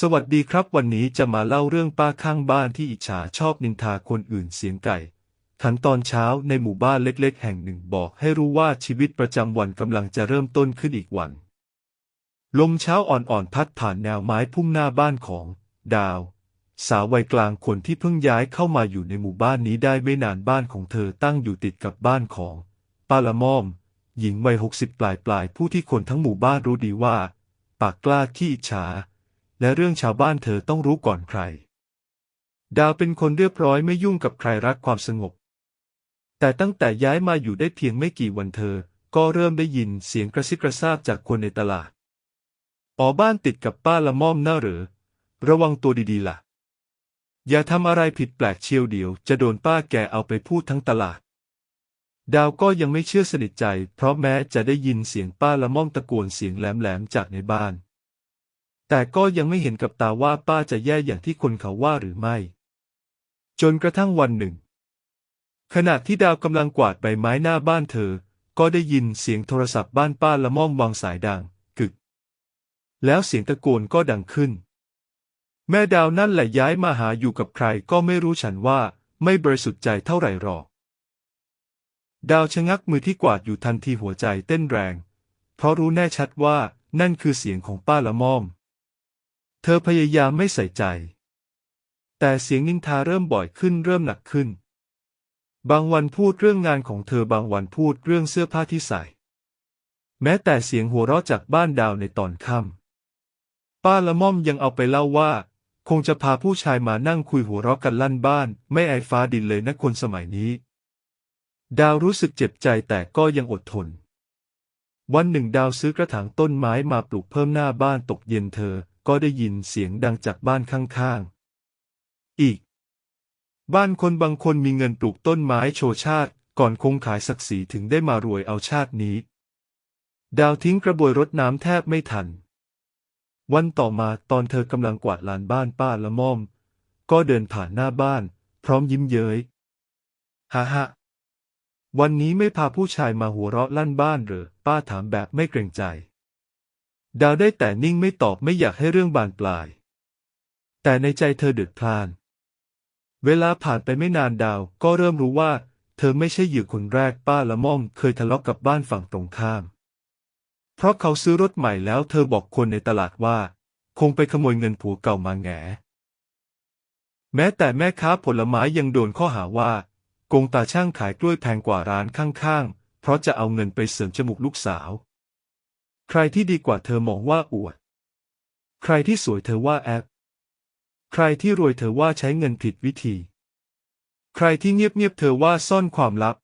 สวัสดีครับวันนี้จะมาเล่าเรื่องป้าข้างบ้านที่อิจฉาชอบนินทาคนอื่นเสียงไก่ขันตอนเช้าในหมู่บ้านเล็กๆ แห่งหนึ่งบอกให้รู้ว่าชีวิตประจำวันกำลังจะเริ่มต้นขึ้นอีกวัน ลมเช้าอ่อนๆพัดผ่านแนวไม้พุ่มหน้าบ้านของ ดาว สาววัยกลางคนที่เพิ่งย้ายเข้ามาอยู่ในหมู่บ้านนี้ได้ไม่นานบ้านของเธอตั้งอยู่ติดกับบ้านของป้าละม่อม หญิงวัยหกสิบปลายๆผู้ที่คนทั้งหมู่บ้านรู้ดีว่า ปากกล้าขี้อิจฉา และเรื่องชาวบ้านเธอต้องรู้ก่อนใคร ดาวเป็นคนเรียบร้อยไม่ยุ่งกับใครรักความสงบ แต่ตั้งแต่ย้ายมาอยู่ได้เพียงไม่กี่วันเธอ ก็เริ่มได้ยินเสียงกระซิบกระซาบจากคนในตลาดอ๋อบ้านติดกับป้าละม่อมน่าหรือ ระวังตัวดีๆล่ะ อย่าทำอะไรผิดแปลกเชียวเดียว จะโดนป้าแกเอาไปพูดทั้งตลาด ดาวก็ยังไม่เชื่อสนิทใจ เพราะแม้จะได้ยินเสียงป้าละม่อมตะโกนเสียงแหลมๆจากในบ้าน แต่ก็ยังไม่เห็นกับตาว่าป้าจะแย่อย่างที่คนเขาว่าหรือไม่ จนกระทั่งวันหนึ่ง ขณะที่ดาวกำลังกวาดใบไม้หน้าบ้านเธอ ก็ได้ยินเสียงโทรศัพท์บ้านป้าละม่อมวางสายดัง กึก แล้วเสียงตะโกนก็ดังขึ้น แม่ดาวนั่นแหละย้ายมาหาอยู่กับใครก็ไม่รู้ฉันว่าไม่บริสุทธิ์ใจเท่าไหร่หรอกดาวชะงักมือที่กวาดอยู่ทันทีหัวใจเต้นแรง เพราะรู้แน่ชัดว่านั่นคือเสียงของป้าละม่อม เธอพยายามไม่ใส่ใจ แต่เสียงนินทาเริ่มบ่อยขึ้นเริ่มหนักขึ้น บางวันพูดเรื่องงานของเธอบางวันพูดเรื่องเสื้อผ้าที่ใส่ แม้แต่เสียงหัวเราะจากบ้านดาวในตอนค่ำป้าละม่อมยังเอาไปเล่าว่า คงจะพาผู้ชายมานั่งคุยหัวเราะกันลั่นบ้าน ไม่ไอฟ้าดินเลยนะคนสมัยนี้ ดาวรู้สึกเจ็บใจแต่ก็ยังอดทนวันหนึ่งดาวซื้อกระถางต้นไม้มาปลูกเพิ่มหน้าบ้านตกเย็นเธอ ก็ได้ยินเสียงดังจากบ้านข้างๆ อีก บ้านคนบางคนมีเงินปลูกต้นไม้โชว์ชาติ ก่อนคงขายศักดิ์ศรีถึงได้มารวยเอาชาตินี้ ดาวทิ้งกระบวยรดน้ำแทบไม่ทัน วันต่อมาตอนเธอกำลังกวาดลานบ้านป้าละม่อม ก็เดินผ่านหน้าบ้าน พร้อมยิ้มเย้ยฮ่าฮ่าวันนี้ไม่พาผู้ชายมาหัวเราะลั่นบ้านเหรอ ป้าถามแบบไม่เกรงใจ ดาวได้แต่นิ่งไม่ตอบไม่อยากให้เรื่องบานปลาย แต่ในใจเธอเดือดพล่าน เวลาผ่านไปไม่นานดาวก็เริ่มรู้ว่า เธอไม่ใช่เหยื่อคนแรกป้าละม่อมเคยทะเลาะกกับบ้านฝั่งตรงข้าม เพราะเขาซื้อรถใหม่แล้วเธอบอกคนในตลาดว่า คงไปขโมยเงินผัวเก่ามาแงแม้แต่แม่ค้าผลไม้ยังโดนข้อหาว่าโกงตาช่างขายกล้วยแพงกว่าร้านข้างๆ เพราะจะเอาเงินไปเสริมจมูกลูกสาว ใครที่ดีกว่าเธอมองว่าอวด ใครที่สวยเธอว่าแอบใครที่รวยเธอว่าใช้เงินผิดวิธี ใครที่เงียบๆเธอว่าซ่อนความลับ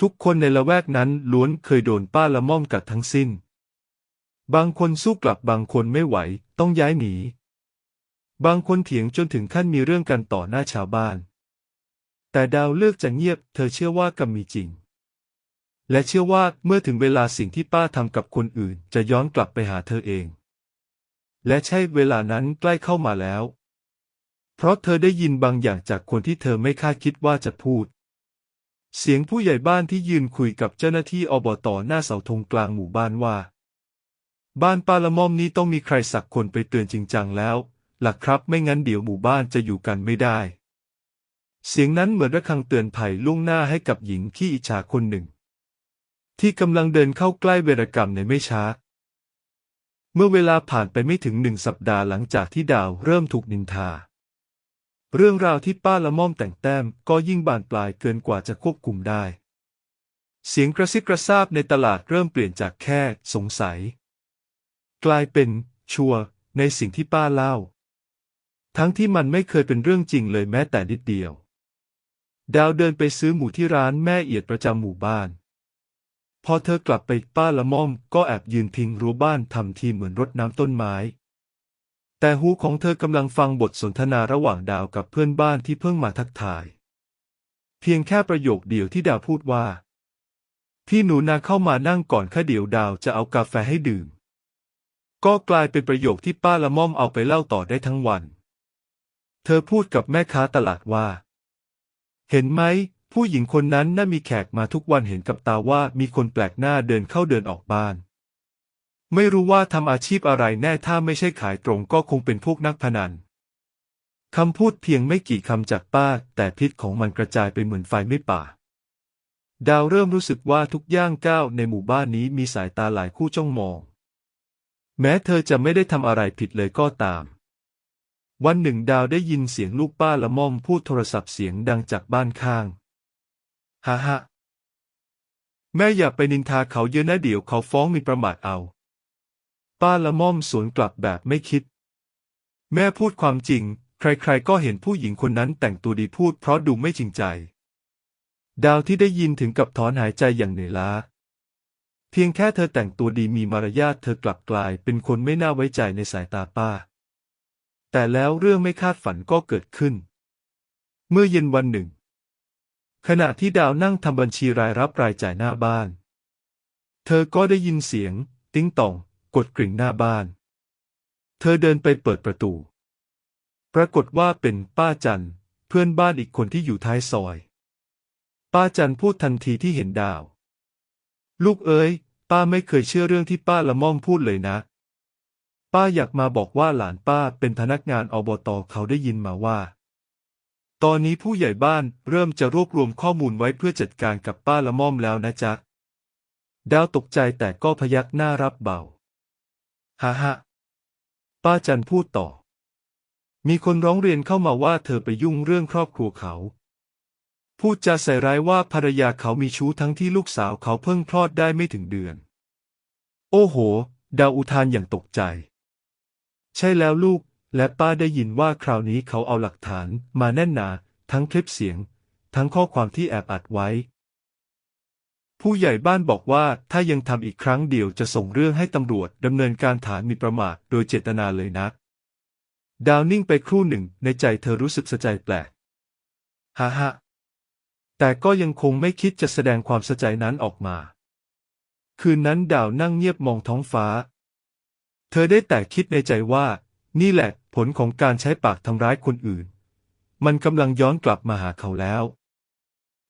ทุกคนในละแวกนั้นล้วนเคยโดนป้าละม่อมกัดทั้งสิ้น บางคนสู้กลับบางคนไม่ไหวต้องย้ายหนี บางคนเถียงจนถึงขั้นมีเรื่องกันต่อหน้าชาวบ้าน แต่ดาวเลือกจะเงียบ เธอเชื่อว่ากรรมมีจริง และเชื่อว่าเมื่อถึงเวลาสิ่งที่ป้าทำกับคนอื่นจะย้อนกลับไปหาเธอเอง และใช่เวลานั้นใกล้เข้ามาแล้ว เพราะเธอได้ยินบางอย่างจากคนที่เธอไม่คาดคิดว่าจะพูด เสียงผู้ใหญ่บ้านที่ยืนคุยกับเจ้าหน้าที่อบตหน้าเสาธงกลางหมู่บ้านว่า บ้านป้าละม่อมนี้ต้องมีใครสักคนไปเตือนจริงจังแล้วหล่ะครับไม่งั้นเดี๋ยวหมู่บ้านจะอยู่กันไม่ได้ เสียงนั้นเหมือนระฆังเตือนภัยล่วงหน้าให้กับหญิงขี้อิจฉาคนหนึ่ง ที่กำลังเดินเข้าใกล้เวรกรรมในไม่ช้า เมื่อเวลาผ่านไปไม่ถึงหนึ่งสัปดาห์หลังจากที่ดาวเริ่มถูกนินทา เรื่องราวที่ป้าละม่อมแต่งแต้มก็ยิ่งบานปลายเกินกว่าจะควบคุมได้ เสียงกระซิบกระซาบในตลาดเริ่มเปลี่ยนจากแค่สงสัย กลายเป็นชัวร์ในสิ่งที่ป้าเล่า ทั้งที่มันไม่เคยเป็นเรื่องจริงเลยแม้แต่นิดเดียว ดาวเดินไปซื้อหมูที่ร้านแม่เอียดประจำหมู่บ้าน พอเธอกลับไปป้าละม่อมก็แอบยืนพิงรั้วบ้านทำทีเหมือนรดน้ำต้นไม้ แต่หูของเธอกำลังฟังบทสนทนาระหว่างดาวกับเพื่อนบ้านที่เพิ่งมาทักทาย เพียงแค่ประโยคเดียวที่ดาวพูดว่า พี่หนูนาเข้ามานั่งก่อนค่ะเดี๋ยวดาวจะเอากาแฟให้ดื่ม ก็กลายเป็นประโยคที่ป้าละม่อมเอาไปเล่าต่อได้ทั้งวัน เธอพูดกับแม่ค้าตลาดว่า เห็นไหม ผู้หญิงคนนั้นน่ามีแขกมาทุกวันเห็นกับตาว่ามีคนแปลกหน้าเดินเข้าเดินออกบ้าน ไม่รู้ว่าทำอาชีพอะไรแน่ถ้าไม่ใช่ขายตรงก็คงเป็นพวกนักพนันคำพูดเพียงไม่กี่คำจากป้า แต่พิษของมันกระจายไปเหมือนไฟไม่ป่า ดาวเริ่มรู้สึกว่าทุกย่างก้าวในหมู่บ้านนี้มีสายตาหลายคู่จ้องมอง แม้เธอจะไม่ได้ทำอะไรผิดเลยก็ตาม วันหนึ่งดาวได้ยินเสียงลูกป้าละม่อมพูดโทรศัพท์เสียงดังจากบ้านข้าง ฮ่าฮ่าแม่อย่าไปนินทาเขาเยอะนะเดี๋ยวเขาฟ้องมีประมาทเอา ป้าละม่อมสวนกลับแบบไม่คิด แม่พูดความจริง ใครๆก็เห็นผู้หญิงคนนั้นแต่งตัวดีพูดเพราะดูไม่จริงใจ ดาวที่ได้ยินถึงกับถอนหายใจอย่างเหนื่อยล้า เพียงแค่เธอแต่งตัวดีมีมารยาทเธอกลับกลายเป็นคนไม่น่าไว้ใจในสายตาป้า แต่แล้วเรื่องไม่คาดฝันก็เกิดขึ้น เมื่อเย็นวันหนึ่ง ขณะที่ดาวนั่งทำบัญชีรายรับรายจ่ายหน้าบ้าน เธอก็ได้ยินเสียง ติ้งต่อง กดกริ่งหน้าบ้าน เธอเดินไปเปิดประตู ปรากฏว่าเป็นป้าจันเพื่อนบ้านอีกคนที่อยู่ท้ายซอย ป้าจันพูดทันทีที่เห็นดาว ลูกเอ๋ยป้าไม่เคยเชื่อเรื่องที่ป้าละม่อมพูดเลยนะ ป้าอยากมาบอกว่าหลานป้าเป็นพนักงานอบตเขาได้ยินมาว่า ตอนนี้ผู้ใหญ่บ้านเริ่มจะรวบรวมข้อมูลไว้เพื่อจัดการกับป้าละม่อมแล้วนะจ๊ะ ดาวตกใจแต่ก็พยักหน้ารับเบา ฮ่าฮ่าป้าจันพูดต่อ มีคนร้องเรียนเข้ามาว่าเธอไปยุ่งเรื่องครอบครัวเขา พูดจาใส่ร้ายว่าภรรยาเขามีชู้ทั้งที่ลูกสาวเขาเพิ่งคลอดได้ไม่ถึงเดือน โอ้โห ดาวอุทานอย่างตกใจ ใช่แล้วลูก และป้าได้ยินว่าคราวนี้เขาเอาหลักฐานมาแน่นหนา ทั้งคลิปเสียง ทั้งข้อความที่แอบอัดไว้ ผู้ใหญ่บ้านบอกว่าถ้ายังทำอีกครั้งเดียวจะส่งเรื่องให้ตำรวจดำเนินการฐานมีประมาทโดยเจตนาเลยนะดาวนิ่งไปครู่หนึ่งในใจเธอรู้สึกสะใจแปลกฮ่าฮ่าแต่ก็ยังคงไม่คิดจะแสดงความสะใจนั้นออกมา คืนนั้นดาวนั่งเงียบมองท้องฟ้า เธอได้แต่คิดในใจว่า นี่แหละ ผลของการใช้ปากทำร้ายคนอื่น มันกำลังย้อนกลับมาหาเขาแล้ว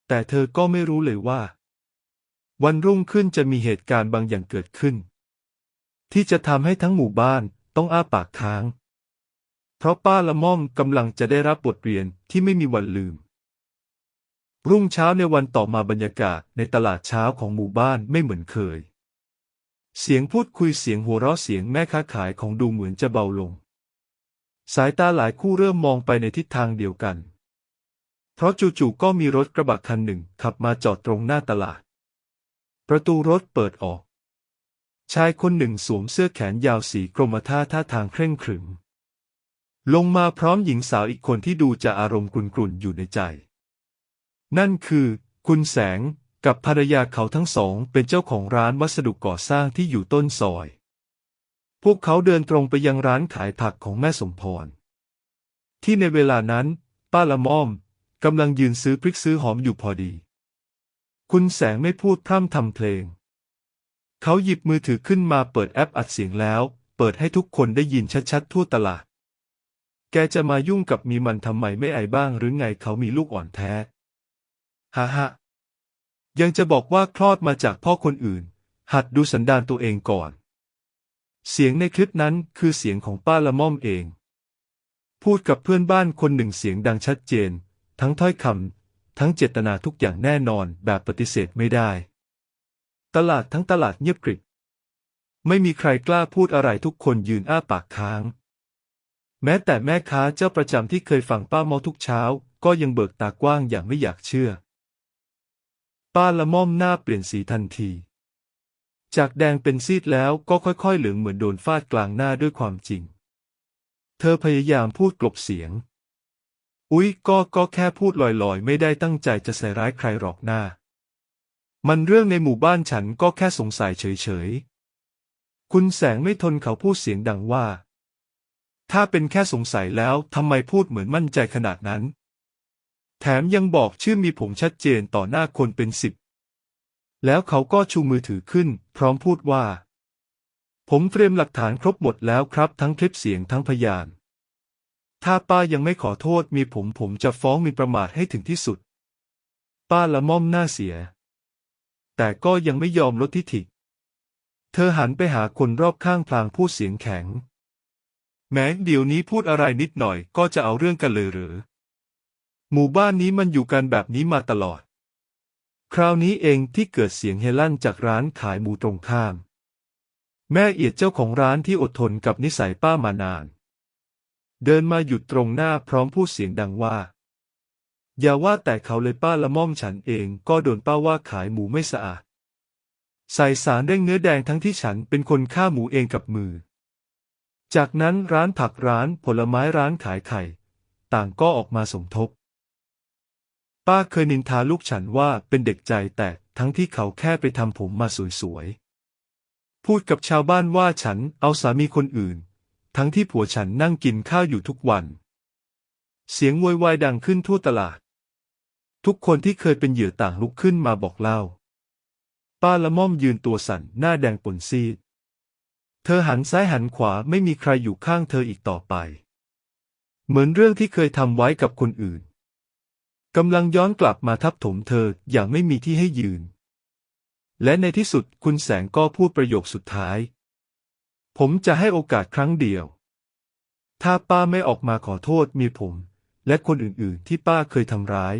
แต่เธอก็ไม่รู้เลยว่า วันรุ่งขึ้นจะมีเหตุการณ์บางอย่างเกิดขึ้น ที่จะทำให้ทั้งหมู่บ้านต้องอ้าปากค้าง เพราะป้าละม่อมกำลังจะได้รับบทเรียนที่ไม่มีวันลืม รุ่งเช้าในวันต่อมาบรรยากาศในตลาดเช้าของหมู่บ้านไม่เหมือนเคย เสียงพูดคุยเสียงหัวเราะเสียงแม่ค้าขายของดูเหมือนจะเบาลง สายตาหลายคู่เริ่มมองไปในทิศทางเดียวกัน เพราะจู่ๆก็มีรถกระบะคันหนึ่งขับมาจอดตรงหน้าตลาด ประตูรถเปิดออก ชายคนหนึ่งสวมเสื้อแขนยาวสีกรมท่าท่าทางเคร่งขรึม ลงมาพร้อมหญิงสาวอีกคนที่ดูจะอารมณ์กรุ่นๆอยู่ในใจ นั่นคือ คุณแสงกับภรรยาเขาทั้งสองเป็นเจ้าของร้านวัสดุก่อสร้างที่อยู่ต้นซอย พวกเขาเดินตรงไปยังร้านขายผักของแม่สมพร ที่ในเวลานั้น ป้าละม่อมกำลังยืนซื้อพริกซื้อหอมอยู่พอดี คุณแสงไม่พูดพร่ำทำเพลง เขาหยิบมือถือขึ้นมาเปิดแอปอัดเสียงแล้ว เปิดให้ทุกคนได้ยินชัดๆทั่วตลาด แกจะมายุ่งกับมีมันทำไมไม่ไอบ้างหรือไงเขามีลูกอ่อนแท้ฮ่าฮ่ายังจะบอกว่าคลอดมาจากพ่อคนอื่น หัดดูสันดานตัวเองก่อน เสียงในคลิปนั้นคือเสียงของป้าละม่อมเอง พูดกับเพื่อนบ้านคนหนึ่งเสียงดังชัดเจน ทั้งถ้อยคำทั้งเจตนาทุกอย่างแน่นอนแบบปฏิเสธไม่ได้ ตลาดทั้งตลาดเงียบกริบไม่มีใครกล้าพูดอะไรทุกคนยืนอ้าปากค้าง แม้แต่แม่ค้าเจ้าประจำที่เคยฟังป้าเมาทุกเช้า ก็ยังเบิกตากว้างอย่างไม่อยากเชื่อ ป้าละม่อมหน้าเปลี่ยนสีทันที จากแดงเป็นซีดแล้วก็ค่อยๆเหลืองเหมือนโดนฟาดกลางหน้าด้วยความจริง เธอพยายามพูดกลบเสียง อุ๊ย ก็ ก็แค่พูดลอยๆ ไม่ได้ตั้งใจจะใส่ร้ายใครหรอกหน้า มันเรื่องในหมู่บ้านฉันก็แค่สงสัยเฉยๆ คุณแสงไม่ทนเขาพูดเสียงดังว่า ถ้าเป็นแค่สงสัยแล้วทำไมพูดเหมือนมั่นใจขนาดนั้น แถมยังบอกชื่อมีผมชัดเจนต่อหน้าคนเป็นสิบ แล้วเขาก็ชูมือถือขึ้น พร้อมพูดว่า ผมเตรียมหลักฐานครบหมดแล้วครับทั้งคลิปเสียงทั้งพยาน ถ้าป้ายังไม่ขอโทษมีผมผมจะฟ้องหมีประมาทให้ถึงที่สุด ป้าละม่อมหน้าเสีย แต่ก็ยังไม่ยอมลดทิฐิ เธอหันไปหาคนรอบข้างพลางพูดเสียงแข็ง แม้เดี๋ยวนี้พูดอะไรนิดหน่อยก็จะเอาเรื่องกันเลยหรือ หมู่บ้านนี้มันอยู่กันแบบนี้มาตลอด คราวนี้เองที่เกิดเสียงเฮลั่นจากร้านขายหมูตรงข้าม แม่เอียดเจ้าของร้านที่อดทนกับนิสัยป้ามานาน เดินมาหยุดตรงหน้าพร้อมพูดเสียงดังว่า อย่าว่าแต่เขาเลยป้าละม่อมฉันเองก็โดนป้าว่าขายหมูไม่สะอาดใส่สารเร่งเนื้อแดงทั้งที่ฉันเป็นคนฆ่าหมูเองกับมือ จากนั้นร้านผักร้านผลไม้ร้านขายไข่ ต่างก็ออกมาสมทบ ป้าเคยนินทาลูกฉันว่าเป็นเด็กใจแตกทั้งที่เขาแค่ไปทำผมมาสวยๆ พูดกับชาวบ้านว่าฉันเอาสามีคนอื่น ทั้งที่ผัวฉันนั่งกินข้าวอยู่ทุกวัน เสียงโวยวายดังขึ้นทั่วตลาด ทุกคนที่เคยเป็นเหยื่อต่างลุกขึ้นมาบอกเล่า ป้าละม่อมยืนตัวสั่นหน้าแดงปนซีด เธอหันซ้ายหันขวาไม่มีใครอยู่ข้างเธออีกต่อไป เหมือนเรื่องที่เคยทำไว้กับคนอื่น กำลังย้อนกลับมาทับถมเธออย่างไม่มีที่ให้ยืน และในที่สุดคุณแสงก็พูดประโยคสุดท้าย ผมจะให้โอกาสครั้งเดียว ถ้าป้าไม่ออกมาขอโทษมีผม และคนอื่นๆ ที่ป้าเคยทำร้าย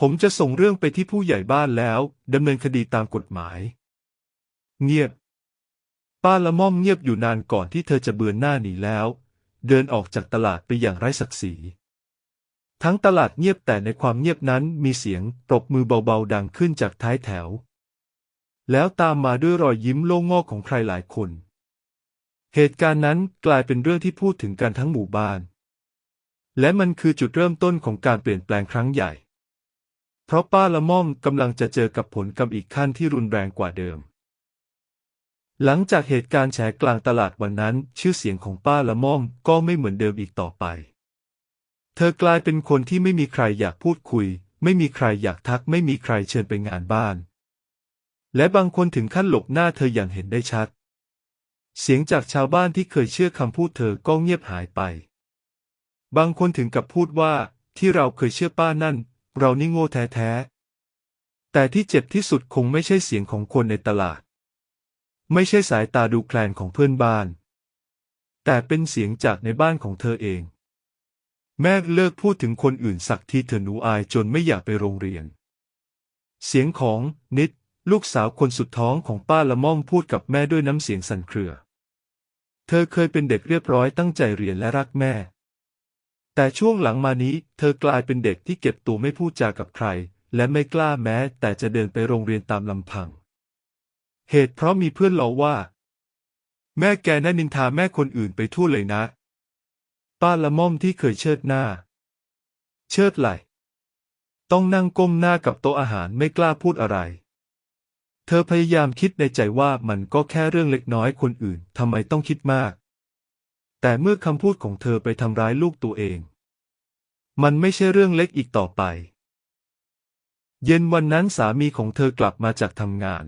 ผมจะส่งเรื่องไปที่ผู้ใหญ่บ้านแล้วดำเนินคดีตามกฎหมาย เงียบ ป้าละม่อมเงียบอยู่นานก่อนที่เธอจะเบือนหน้าหนีแล้ว เดินออกจากตลาดไปอย่างไร้ศักดิ์ศรี ทั้งตลาดเงียบแต่ในความเงียบนั้นมีเสียงปรบมือเบาๆดังขึ้นจากท้ายแถว แล้วตามมาด้วยรอยยิ้มโล่งงอกของใครหลายคน เหตุการณ์นั้นกลายเป็นเรื่องที่พูดถึงกันทั้งหมู่บ้าน และมันคือจุดเริ่มต้นของการเปลี่ยนแปลงครั้งใหญ่ เพราะป้าละม่อมกำลังจะเจอกับผลกรรมอีกขั้นที่รุนแรงกว่าเดิม หลังจากเหตุการณ์แฉกลางตลาดวันนั้น ชื่อเสียงของป้าละม่อมก็ไม่เหมือนเดิมอีกต่อไป เธอกลายเป็นคนที่ไม่มีใครอยากพูดคุย ไม่มีใครอยากทัก ไม่มีใครเชิญไปงานบ้าน และบางคนถึงขั้นหลบหน้าเธออย่างเห็นได้ชัด เสียงจากชาวบ้านที่เคยเชื่อคำพูดเธอก็เงียบหายไป บางคนถึงกับพูดว่าที่เราเคยเชื่อป้านั่น เรานี่โง่แท้ๆ แต่ที่เจ็บที่สุดคงไม่ใช่เสียงของคนในตลาด ไม่ใช่สายตาดูแคลนของเพื่อนบ้าน แต่เป็นเสียงจากในบ้านของเธอเอง แม่เลิกพูดถึงคนอื่นสักทีเธอหนูอายจนไม่อยากไปโรงเรียน เสียงของนิด ลูกสาวคนสุดท้องของป้าละม่อมพูดกับแม่ด้วยน้ำเสียงสั่นเครือ เธอเคยเป็นเด็กเรียบร้อยตั้งใจเรียนและรักแม่ แต่ช่วงหลังมานี้เธอกลายเป็นเด็กที่เก็บตัวไม่พูดจากับใคร และไม่กล้าแม้ แต่จะเดินไปโรงเรียนตามลำพัง เหตุเพราะมีเพื่อนล้อว่า แม่แกน่านินทาแม่คนอื่นไปทั่วเลยนะ ป้าละม่อมที่เคยเชิดหน้า เชิดไหลต้องนั่งก้มหน้ากับโต๊ะอาหารไม่กล้าพูดอะไร เธอพยายามคิดในใจว่ามันก็แค่เรื่องเล็กน้อยคนอื่นทำไมต้องคิดมาก แต่เมื่อคำพูดของเธอไปทำร้ายลูกตัวเอง มันไม่ใช่เรื่องเล็กอีกต่อไป เย็นวันนั้นสามีของเธอกลับมาจากทำงาน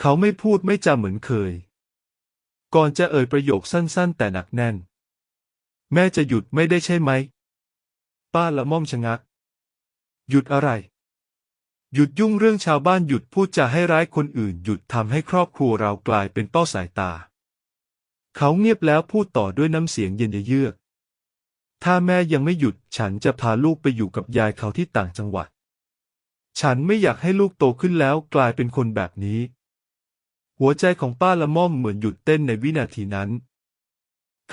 เขาไม่พูดไม่จาเหมือนเคย ก่อนจะเอ่ยประโยคสั้นๆ แต่หนักแน่น แม่จะหยุดไม่ได้ใช่ไหม ป้าละม่อมชะงัก หยุดอะไร หยุดยุ่งเรื่องชาวบ้านหยุดพูดจาให้ร้ายคนอื่น หยุดทำให้ครอบครัวเรากลายเป็นเป้าสายตา เขาเงียบแล้วพูดต่อด้วยน้ำเสียงเย็นเยือก ถ้าแม่ยังไม่หยุดฉันจะพาลูกไปอยู่กับยายเขาที่ต่างจังหวัด ฉันไม่อยากให้ลูกโตขึ้นแล้วกลายเป็นคนแบบนี้ หัวใจของป้าละม่อมเหมือนหยุดเต้นในวินาทีนั้น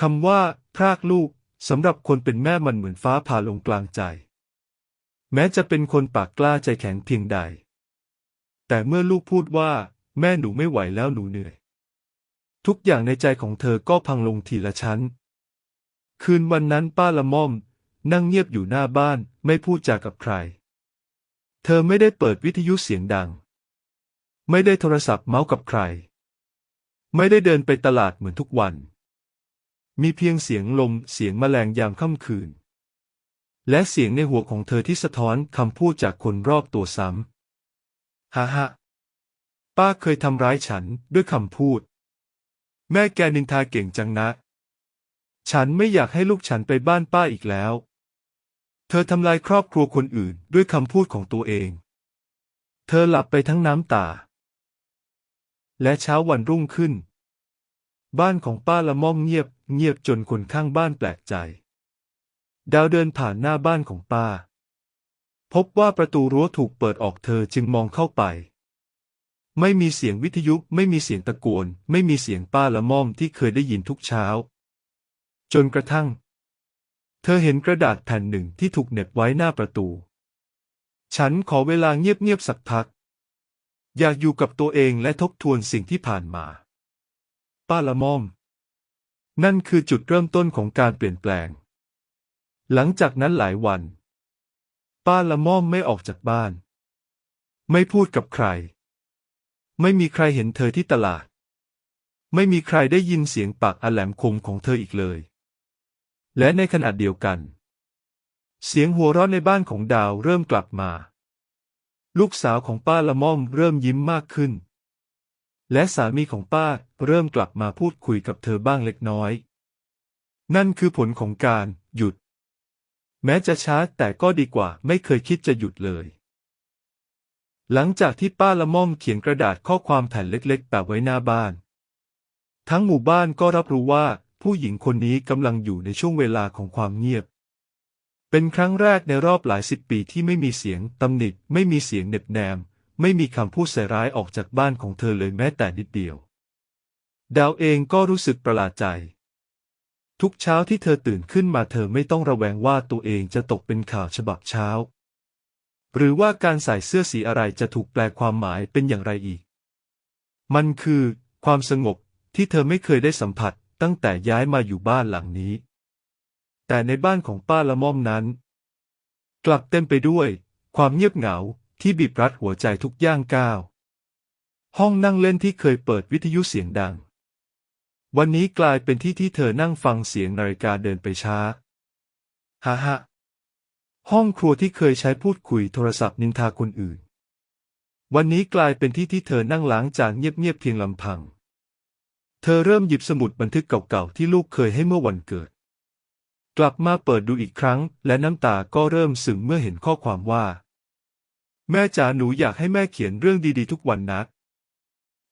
คำว่า พรากลูกสำหรับคนเป็นแม่มันเหมือนฟ้าผ่าลงกลางใจ แม้จะเป็นคนปากกล้าใจแข็งเพียงใด แต่เมื่อลูกพูดว่า แม่หนูไม่ไหวแล้วหนูเหนื่อย ทุกอย่างในใจของเธอก็พังลงทีละชั้น คืนวันนั้นป้าละม่อม นั่งเงียบอยู่หน้าบ้านไม่พูดจากับใคร เธอไม่ได้เปิดวิทยุเสียงดัง ไม่ได้โทรศัพท์เมาส์กับใคร ไม่ได้เดินไปตลาดเหมือนทุกวัน มีเพียงเสียงลมเสียงแมลงยามค่ำคืน และเสียงในหัวของเธอที่สะท้อนคำพูดจากคนรอบตัวซ้ำฮ่าฮ่าป้าเคยทำร้ายฉันด้วยคำพูด แม่แกนินทาเก่งจังนะ ฉันไม่อยากให้ลูกฉันไปบ้านป้าอีกแล้ว เธอทำลายครอบครัวคนอื่นด้วยคำพูดของตัวเอง เธอหลับไปทั้งน้ำตา และเช้าวันรุ่งขึ้น บ้านของป้าละม่อมเงียบ เงียบจนคนข้างบ้านแปลกใจ ดาวเดินผ่านหน้าบ้านของป้า พบว่าประตูรั้วถูกเปิดออกเธอจึงมองเข้าไป ไม่มีเสียงวิทยุไม่มีเสียงตะโกนไม่มีเสียงป้าละม่อมที่เคยได้ยินทุกเช้า จนกระทั่ง เธอเห็นกระดาษแผ่นหนึ่งที่ถูกเหน็บไว้หน้าประตู ฉันขอเวลาเงียบๆสักพัก อยากอยู่กับตัวเองและทบทวนสิ่งที่ผ่านมา ป้าละม่อม นั่นคือจุดเริ่มต้นของการเปลี่ยนแปลง หลังจากนั้นหลายวัน ป้าละม่อมไม่ออกจากบ้าน ไม่พูดกับใคร ไม่มีใครเห็นเธอที่ตลาด ไม่มีใครได้ยินเสียงปากอแหลมคมของเธออีกเลย และในขณะเดียวกัน เสียงหัวเราะในบ้านของดาวเริ่มกลับมา ลูกสาวของป้าละม่อมเริ่มยิ้มมากขึ้น และสามีของป้าเริ่มกลับมาพูดคุยกับเธอบ้างเล็กน้อย นั่นคือผลของการหยุด แม้จะช้าแต่ก็ดีกว่าไม่เคยคิดจะหยุดเลย หลังจากที่ป้าละม่อมเขียนกระดาษข้อความแผ่นเล็กๆแปะไว้หน้าบ้าน ทั้งหมู่บ้านก็รับรู้ว่าผู้หญิงคนนี้กำลังอยู่ในช่วงเวลาของความเงียบ เป็นครั้งแรกในรอบหลายสิบปีที่ไม่มีเสียงตำหนิไม่มีเสียงเหน็บแนม ไม่มีคำพูดใส่ร้ายออกจากบ้านของเธอเลยแม้แต่นิดเดียว ดาวเองก็รู้สึกประหลาดใจ ทุกเช้าที่เธอตื่นขึ้นมาเธอไม่ต้องระแวงว่าตัวเองจะตกเป็นข่าวฉบับเช้า หรือว่าการใส่เสื้อสีอะไรจะถูกแปลความหมายเป็นอย่างไรอีก มันคือความสงบที่เธอไม่เคยได้สัมผัสตั้งแต่ย้ายมาอยู่บ้านหลังนี้ แต่ในบ้านของป้าละม่อมนั้น กลับเต็มไปด้วย ความเงียบเหงา ที่บีบรัดหัวใจทุกย่างก้าว ห้องนั่งเล่นที่เคยเปิดวิทยุเสียงดัง วันนี้กลายเป็นที่ที่เธอนั่งฟังเสียงนาฬิกาเดินไปช้าฮ่าฮ่าห้องครัวที่เคยใช้พูดคุยโทรศัพท์นินทาคนอื่น วันนี้กลายเป็นที่ที่เธอนั่งล้างจานเงียบๆเพียงลำพัง เธอเริ่มหยิบสมุดบันทึกเก่าๆที่ลูกเคยให้เมื่อวันเกิด กลับมาเปิดดูอีกครั้ง และน้ำตาก็เริ่มสึมเมื่อเห็นข้อความว่า แม่จ๋าหนูอยากให้แม่เขียนเรื่องดีๆ ทุกวันนะ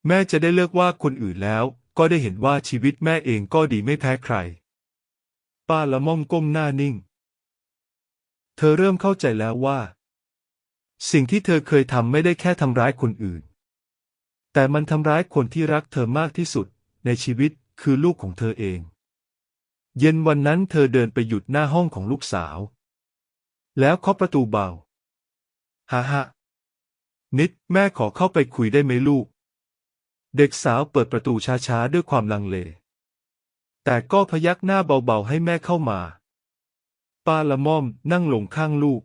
แม่จะได้เลิกว่าคนอื่นแล้ว ก็ได้เห็นว่าชีวิตแม่เองก็ดีไม่แพ้ใคร ป้าละม่อมก้มหน้านิ่ง เธอเริ่มเข้าใจแล้วว่า สิ่งที่เธอเคยทำไม่ได้แค่ทำร้ายคนอื่น แต่มันทำร้ายคนที่รักเธอมากที่สุด ในชีวิตคือลูกของเธอเอง เย็นวันนั้นเธอเดินไปหยุดหน้าห้องของลูกสาว แล้วเคาะประตูเบา ฮ่าฮ่านิดแม่ขอเข้าไปคุยได้ไหมลูก เด็กสาวเปิดประตูช้าๆด้วยความลังเล แต่ก็พยักหน้าเบาๆให้แม่เข้ามา ป้าละม่อมนั่งลงข้างลูก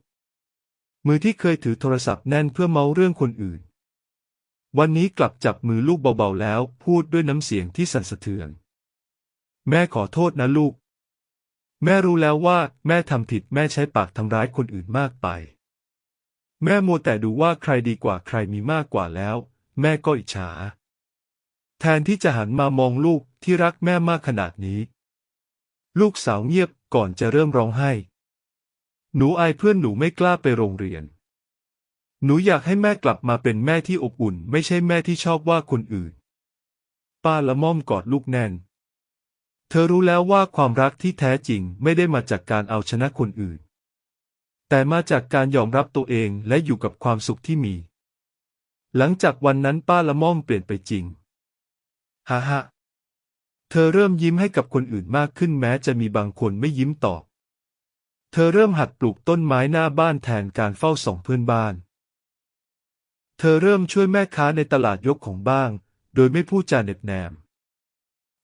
มือที่เคยถือโทรศัพท์แน่นเพื่อเมาเรื่องคนอื่น วันนี้กลับจับมือลูกเบาๆแล้ว พูดด้วยน้ำเสียงที่สั่นสะเทือน แม่ขอโทษนะลูก แม่รู้แล้วว่าแม่ทำผิดแม่ใช้ปากทำร้ายคนอื่นมากไป แม่มัวแต่ดูว่าใครดีกว่าใครมีมากกว่าแล้ว แม่ก็อิจฉา แทนที่จะหันมามองลูกที่รักแม่มากขนาดนี้ ลูกสาวเงียบก่อนจะเริ่มร้องไห้ หนูอายเพื่อนหนูไม่กล้าไปโรงเรียน หนูอยากให้แม่กลับมาเป็นแม่ที่อบอุ่น ไม่ใช่แม่ที่ชอบว่าคนอื่น ป้าละม่อมกอดลูกแน่น เธอรู้แล้วว่าความรักที่แท้จริงไม่ได้มาจากการเอาชนะคนอื่น แต่มาจากการยอมรับตัวเองและอยู่กับความสุขที่มี หลังจากวันนั้นป้าละม่อมเปลี่ยนไปจริง ฮ่าฮ่าเธอเริ่มยิ้มให้กับคนอื่นมากขึ้นแม้จะมีบางคนไม่ยิ้มตอบ เธอเริ่มหัดปลูกต้นไม้หน้าบ้านแทนการเฝ้าส่องเพื่อนบ้าน เธอเริ่มช่วยแม่ค้าในตลาดยกของบ้าง โดยไม่พูดจาเหน็บแนม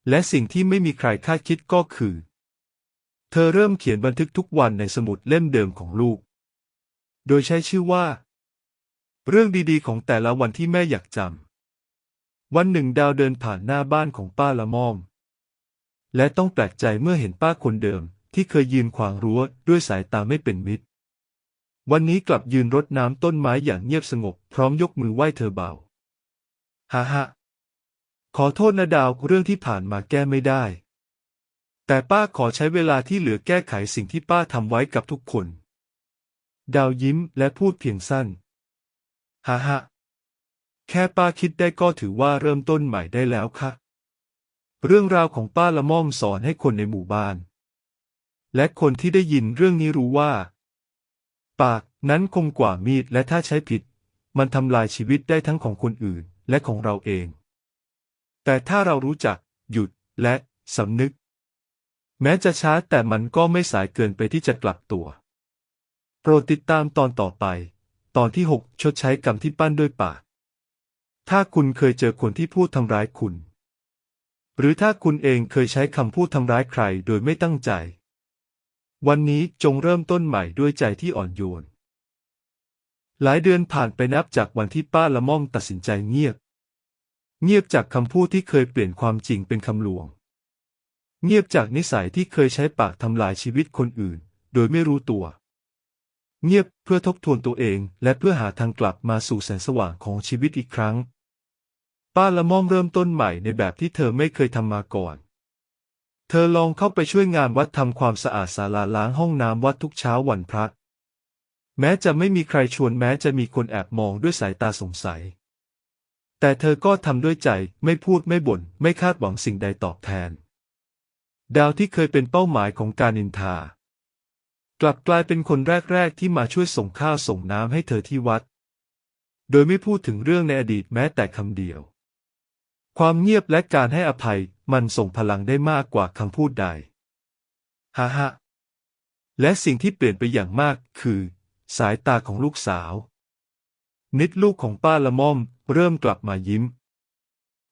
และสิ่งที่ไม่มีใครคาดคิดก็คือ เธอเริ่มเขียนบันทึกทุกวันในสมุดเล่มเดิมของลูก โดยใช้ชื่อว่า เรื่องดีๆ ของแต่ละวันที่แม่อยากจำ วันหนึ่งดาวเดินผ่านหน้าบ้านของป้าละม่อม และต้องแปลกใจเมื่อเห็นป้าคนเดิมที่เคยยืนขวางรั้วด้วยสายตาไม่เป็นมิตร วันนี้กลับยืนรดน้ำต้นไม้อย่างเงียบสงบ พร้อมยกมือไหว้เธอเบา ฮ่าฮ่าขอโทษนะดาวเรื่องที่ผ่านมาแก้ไม่ได้ แต่ป้าขอใช้เวลาที่เหลือแก้ไขสิ่งที่ป้าทำไว้กับทุกคน ดาวยิ้มและพูดเพียงสั้น ฮ่าฮ่าแคค่ป้าคิดได้ก็ถือว่าเริ่มต้นใหม่ได้แล้วค่ะ เรื่องราวของป้าละม่อมสอนให้คนในหมู่บ้าน และคนที่ได้ยินเรื่องนี้รู้ว่า ปากนั้นคมกว่ามีดและถ้าใช้ผิด มันทำลายชีวิตได้ทั้งของคนอื่นและของเราเอง แต่ถ้าเรารู้จัก หยุดและสำนึก แม้จะช้าแต่มันก็ไม่สายเกินไปที่จะกลับตัว โปรดติดตามตอนต่อไป ตอนที่ 6 ชดใช้กรรมที่ปั้นด้วยปาก ถ้าคุณเคยเจอคนที่พูดทำร้ายคุณ หรือถ้าคุณเองเคยใช้คำพูดทำร้ายใครโดยไม่ตั้งใจ วันนี้จงเริ่มต้นใหม่ด้วยใจที่อ่อนโยน หลายเดือนผ่านไปนับจากวันที่ป้าละม่อมตัดสินใจเงียบ เงียบจากคำพูดที่เคยเปลี่ยนความจริงเป็นคำลวง เงียบจากนิสัยที่เคยใช้ปากทำลายชีวิตคนอื่น โดยไม่รู้ตัว เงียบเพื่อทบทวนตัวเองและเพื่อหาทางกลับมาสู่แสงสว่างของชีวิตอีกครั้ง ป้าละม่อมเริ่มต้นใหม่ในแบบที่เธอไม่เคยทำมาก่อน เธอลองเข้าไปช่วยงานวัดทำความสะอาดศาลาล้างห้องน้ำวัดทุกเช้าวันพระ แม้จะไม่มีใครชวนแม้จะมีคนแอบมองด้วยสายตาสงสัย แต่เธอก็ทำด้วยใจไม่พูดไม่บ่นไม่คาดหวังสิ่งใดตอบแทน ดาวที่เคยเป็นเป้าหมายของการนินทา กลับกลายเป็นคนแรก ๆ ที่มาช่วยส่งข้าวส่งน้ำให้เธอที่วัด โดยไม่พูดถึงเรื่องในอดีตแม้แต่คำเดียว ความเงียบและการให้อภัยมันส่งพลังได้มากกว่าคำพูดใดฮ่าฮ่าและสิ่งที่เปลี่ยนไปอย่างมากคือ สายตาของลูกสาว นิดลูกของป้าละม่อม เริ่มกลับมายิ้ม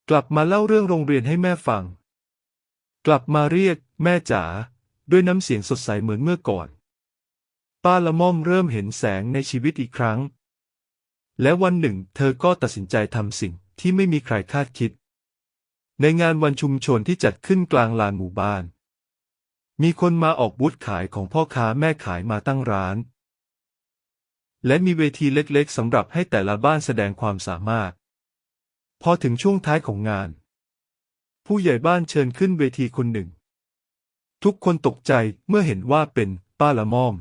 กลับมาเล่าเรื่องโรงเรียนให้แม่ฟัง กลับมาเรียก แม่จ๋าด้วยน้ำเสียงสดใสเหมือนเมื่อก่อน ป้าละม่อมเริ่มเห็นแสงในชีวิตอีกครั้ง และวันหนึ่ง เธอก็ตัดสินใจทำสิ่งที่ไม่มีใครคาดคิด ในงานวันชุมชนที่จัดขึ้นกลางลานหมู่บ้าน มีคนมาออกบูธขายของพ่อค้าแม่ขายมาตั้งร้าน และมีเวทีเล็กๆสำหรับให้แต่ละบ้านแสดงความสามารถ พอถึงช่วงท้ายของงาน ผู้ใหญ่บ้านเชิญขึ้นเวทีคนหนึ่ง ทุกคนตกใจเมื่อเห็นว่าเป็นป้าละม่อม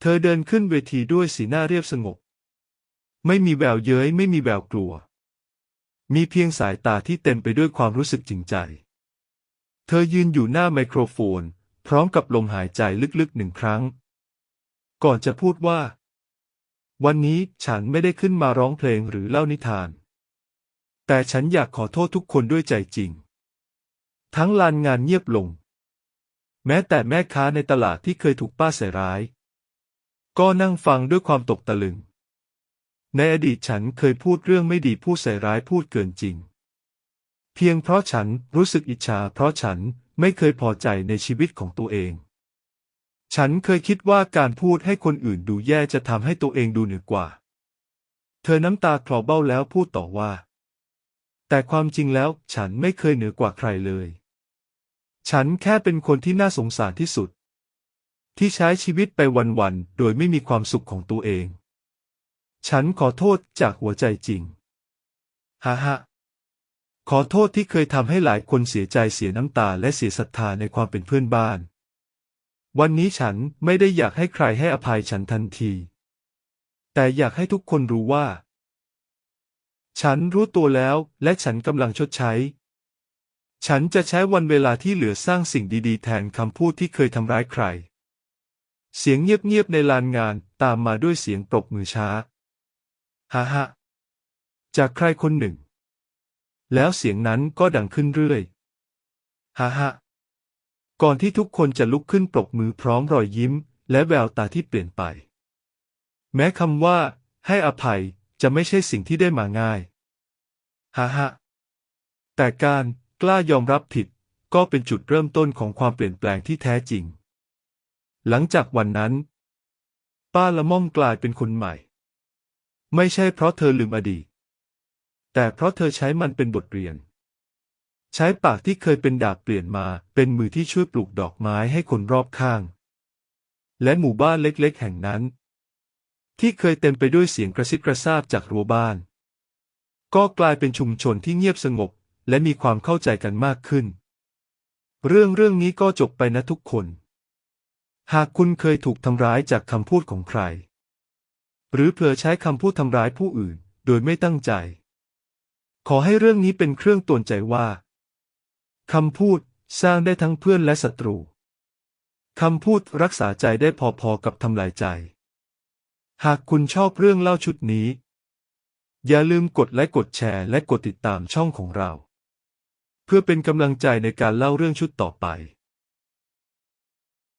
เธอเดินขึ้นเวทีด้วยสีหน้าเรียบสงบ ไม่มีแววเย้ยไม่มีแววกลัว มีเพียงสายตาที่เต็มไปด้วยความรู้สึกจริงใจ เธอยืนอยู่หน้าไมโครโฟน พร้อมกับลมหายใจลึกๆหนึ่งครั้ง ก่อนจะพูดว่า วันนี้ฉันไม่ได้ขึ้นมาร้องเพลงหรือเล่านิทาน แต่ฉันอยากขอโทษทุกคนด้วยใจจริง ทั้งลานงานเงียบลง แม้แต่แม่ค้าในตลาดที่เคยถูกป้าใส่ร้าย ก็นั่งฟังด้วยความตกตะลึง ในอดีตฉันเคยพูดเรื่องไม่ดีพูดใส่ร้ายพูดเกินจริง เพียงเพราะฉันรู้สึกอิจฉาเพราะฉันไม่เคยพอใจในชีวิตของตัวเอง ฉันเคยคิดว่าการพูดให้คนอื่นดูแย่จะทำให้ตัวเองดูเหนือกว่า เธอน้ำตาคลอเบ้าแล้วพูดต่อว่า แต่ความจริงแล้วฉันไม่เคยเหนือกว่าใครเลย ฉันแค่เป็นคนที่น่าสงสารที่สุด ที่ใช้ชีวิตไปวันๆ โดยไม่มีความสุขของตัวเอง ฉันขอโทษจากหัวใจจริง ฮ่าฮ่าขอโทษที่เคยทำให้หลายคนเสียใจเสียน้ำตาและเสียศรัทธาในความเป็นเพื่อนบ้าน วันนี้ฉันไม่ได้อยากให้ใครให้อภัยฉันทันที แต่อยากให้ทุกคนรู้ว่า ฉันรู้ตัวแล้วและฉันกำลังชดใช้ ฉันจะใช้วันเวลาที่เหลือสร้างสิ่งดีๆ แทนคำพูดที่เคยทำร้ายใคร เสียงเงียบๆในลานงานตามมาด้วยเสียงปรบมือช้า ฮ่าฮ่าจากใครคนหนึ่ง แล้วเสียงนั้นก็ดังขึ้นเรื่อย ฮ่าฮ่าก่อนที่ทุกคนจะลุกขึ้นปรบมือพร้อมรอยยิ้ม และแววตาที่เปลี่ยนไป แม้คำว่า ให้อภัย จะไม่ใช่สิ่งที่ได้มาง่ายฮ่าฮ่าแต่การกล้ายอมรับผิดก็เป็นจุดเริ่มต้นของความเปลี่ยนแปลงที่แท้จริง หลังจากวันนั้น ป้าละม่อมกลายเป็นคนใหม่ ไม่ใช่เพราะเธอลืมอดีต แต่เพราะเธอใช้มันเป็นบทเรียน ใช้ปากที่เคยเป็นดาบเปลี่ยนมาเป็นมือที่ช่วยปลูกดอกไม้ให้คนรอบข้าง และหมู่บ้านเล็กๆ แห่งนั้น ที่เคยเต็มไปด้วยเสียงกระซิบกระซาบจากรั้วบ้าน ก็กลายเป็นชุมชนที่เงียบสงบ และมีความเข้าใจกันมากขึ้น เรื่องเรื่องนี้ก็จบไปนะทุกคน หากคุณเคยถูกทำร้ายจากคำพูดของใคร หรือเผลอใช้คำพูดทำร้ายผู้อื่น โดยไม่ตั้งใจ ขอให้เรื่องนี้เป็นเครื่องตือนใจว่าคำพูดสร้างได้ทั้งเพื่อนและศัตรู คำพูดรักษาใจได้พอๆกับทำลายใจ หากคุณชอบเรื่องเล่าชุดนี้ อย่าลืมกดไลค์กดแชร์และกดติดตามช่องของเรา เพื่อเป็นกำลังใจในการเล่าเรื่องชุดต่อไป